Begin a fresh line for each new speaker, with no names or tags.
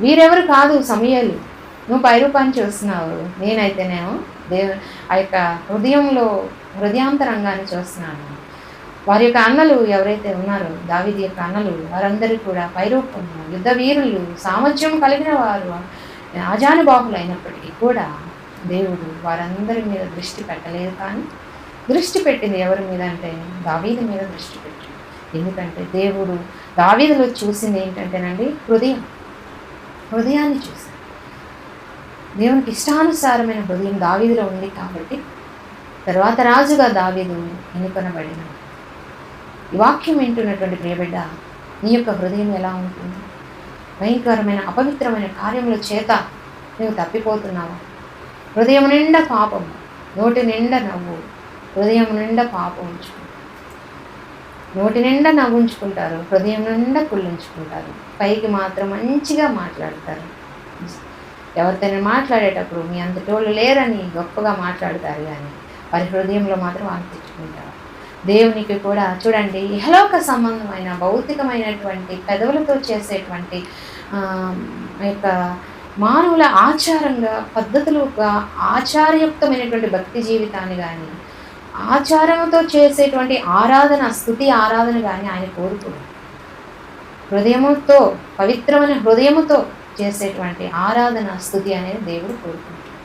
వీరెవరు కాదు సమయాలు. నువ్వు పై రూపాన్ని చూస్తున్నావు. నేనైతేనేమో దేవు ఆ యొక్క హృదయంలో హృదయాంతరంగాన్ని చూస్తున్నాను. వారి యొక్క అన్నలు ఎవరైతే ఉన్నారో దావిది యొక్క అన్నలు వారందరూ కూడా పైరూపము యుద్ధ వీరులు సామర్థ్యం కలిగిన వారు ఆజానుబాహులు అయినప్పటికీ కూడా దేవుడు వారందరి మీద దృష్టి పెట్టలేదు కానీ దృష్టి పెట్టింది ఎవరి మీద అంటే దావీది మీద దృష్టి పెట్టింది ఎందుకంటే దేవుడు దావీదిలో చూసింది ఏంటంటేనండి హృదయం. హృదయాన్ని చూసి దేవునికి ఇష్టానుసారమైన హృదయం దావీదిలో ఉంది కాబట్టి తర్వాత రాజుగా దావీదు ఎన్నుకొనబడిన ఈ వాక్యం వింటున్నటువంటి ప్రియబిడ్డ నీ యొక్క హృదయం ఎలా ఉంటుంది? భయంకరమైన అపవిత్రమైన కార్యముల చేత నువ్వు తప్పిపోతున్నావా. హృదయం నిండా పాపం నోటి నిండా నవ్వు హృదయం నిండా పాపం ఉంచుకుంటు నోటి నిండా నవ్వుంచుకుంటారు హృదయం నిండా కుళ్ళించుకుంటారు. పైకి మాత్రం మంచిగా మాట్లాడతారు. ఎవరితోనే మాట్లాడేటప్పుడు మీ అంతటోళ్ళు లేరని గొప్పగా మాట్లాడతారు కానీ వారి హృదయంలో మాత్రం వాళ్ళు తెచ్చుకుంటారు. దేవునికి కూడా చూడండి ఇహలోక సంబంధమైన భౌతికమైనటువంటి పెదవులతో చేసేటువంటి యొక్క మానవుల ఆచారంగా పద్ధతులుగా ఆచారయుక్తమైనటువంటి భక్తి జీవితాన్ని కానీ ఆచారంతో చేసేటువంటి ఆరాధన స్థుతి ఆరాధన కానీ ఆయన కోరుకోడు హృదయముతో పవిత్రమైన హృదయముతో చేసేటువంటి ఆరాధన స్థుతి అనేది దేవుడు కోరుకుంటాడు.